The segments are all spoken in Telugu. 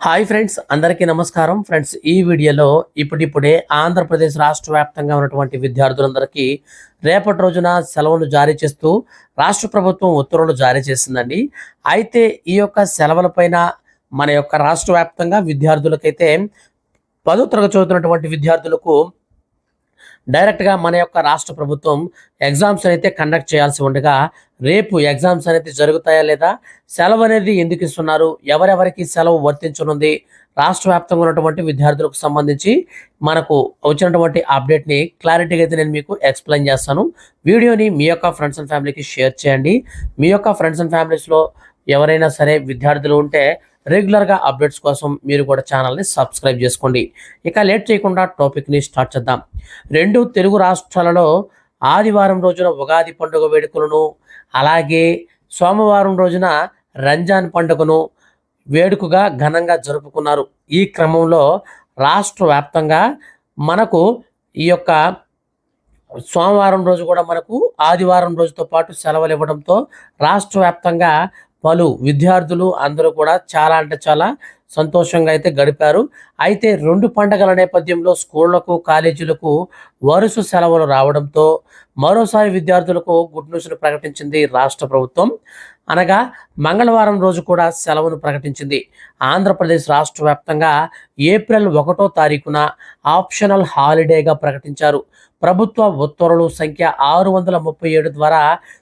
హాయ్ ఫ్రెండ్స్ అందరికీ నమస్కారం. ఫ్రెండ్స్ ఈ వీడియోలో ఇప్పుడిప్పుడే ఆంధ్రప్రదేశ్ రాష్ట్ర వ్యాప్తంగా ఉన్నటువంటి విద్యార్థులందరికీ రేపటి రోజున సెలవులు జారీ చేస్తూ రాష్ట్ర ప్రభుత్వం ఉత్తర్వులు జారీ చేసిందండి. అయితే ఈ యొక్క సెలవులపైన మన యొక్క రాష్ట్ర వ్యాప్తంగా విద్యార్థులకైతే పదో తరగతి చదువుతున్నటువంటి విద్యార్థులకు డైరెక్ట్గా మన యొక్క రాష్ట్ర ప్రభుత్వం ఎగ్జామ్స్ అయితే కండక్ట్ చేయాల్సి ఉండగా రేపు ఎగ్జామ్స్ అనేది జరుగుతాయా లేదా సెలవు అనేది ఎందుకు ఇస్తున్నారు ఎవరెవరికి సెలవు వర్తించనుంది రాష్ట్ర వ్యాప్తంగా ఉన్నటువంటి విద్యార్థులకు సంబంధించి మనకు వచ్చినటువంటి అప్డేట్ని క్లారిటీగా అయితే నేను మీకు ఎక్స్ప్లెయిన్ చేస్తాను. వీడియోని మీ యొక్క ఫ్రెండ్స్ అండ్ ఫ్యామిలీకి షేర్ చేయండి. మీ యొక్క ఫ్రెండ్స్ అండ్ ఫ్యామిలీస్లో ఎవరైనా సరే విద్యార్థులు ఉంటే రెగ్యులర్గా అప్డేట్స్ కోసం మీరు కూడా ఛానల్ని సబ్స్క్రైబ్ చేసుకోండి. ఇక లేట్ చేయకుండా టాపిక్ని స్టార్ట్ చేద్దాం. రెండు తెలుగు రాష్ట్రాలలో ఆదివారం రోజున ఉగాది పండుగ వేడుకలను అలాగే సోమవారం రోజున రంజాన్ పండుగను వేడుకగా ఘనంగా జరుపుకున్నారు. ఈ క్రమంలో రాష్ట్ర వ్యాప్తంగా మనకు ఈ యొక్క సోమవారం రోజు కూడా మనకు ఆదివారం రోజుతో పాటు సెలవులు ఇవ్వడంతో రాష్ట్ర వ్యాప్తంగా పలు విద్యార్థులు అందరూ కూడా చాలా అంటే చాలా సంతోషంగా అయితే గడిపారు. అయితే రెండు పండగల నేపథ్యంలో స్కూళ్ళకు కాలేజీలకు వరుస సెలవులు రావడంతో మరోసారి విద్యార్థులకు గుడ్ న్యూస్ను ప్రకటించింది రాష్ట్ర ప్రభుత్వం. అనగా మంగళవారం రోజు కూడా సెలవును ప్రకటించింది ఆంధ్రప్రదేశ్ రాష్ట్ర వ్యాప్తంగా ఏప్రిల్ ఒకటో తారీఖున ఆప్షనల్ హాలిడేగా ప్రకటించారు. ప్రభుత్వ ఉత్తర్వులు సంఖ్య ఆరు వందల ముప్పై ఏడు ద్వారా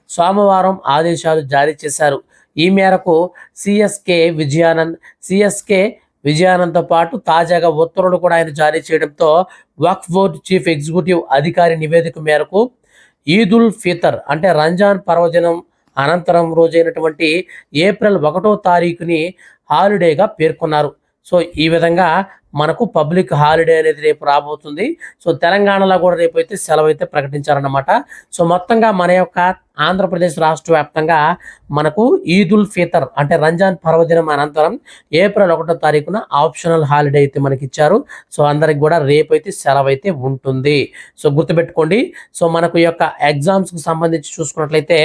సోమవారం ఆదేశాలు జారీ చేశారు. ఈ మేరకు సిఎస్కే విజయానంద్ సిఎస్కే విజయానంద్తో పాటు తాజాగా ఉత్తర్వులు కూడా ఆయన జారీ చేయడంతో వక్ఫ్ బోర్డ్ చీఫ్ ఎగ్జిక్యూటివ్ అధికారి నివేదిక మేరకు ఈదుల్ ఫితర్ అంటే రంజాన్ పర్వదినం అనంతరం రోజైనటువంటి ఏప్రిల్ ఒకటో తారీఖుని హాలిడేగా పేర్కొన్నారు. సో ఈ విధంగా మనకు పబ్లిక్ హాలిడే అనేది రేపు రాబోతుంది. సో తెలంగాణలో కూడా రేపు అయితే సెలవు అయితే ప్రకటించారన్నమాట. సో మొత్తంగా మన యొక్క ఆంధ్రప్రదేశ్ రాష్ట్ర వ్యాప్తంగా మనకు ఈద్ ఉల్ ఫితర్ అంటే రంజాన్ పర్వదినం అనంతరం ఏప్రిల్ ఒకటో తారీఖున ఆప్షనల్ హాలిడే అయితే మనకి ఇచ్చారు సో అందరికి కూడా రేపు అయితే సెలవు అయితే ఉంటుంది. సో గుర్తుపెట్టుకోండి. సో మనకు ఈ యొక్క ఎగ్జామ్స్కి సంబంధించి చూసుకున్నట్లయితే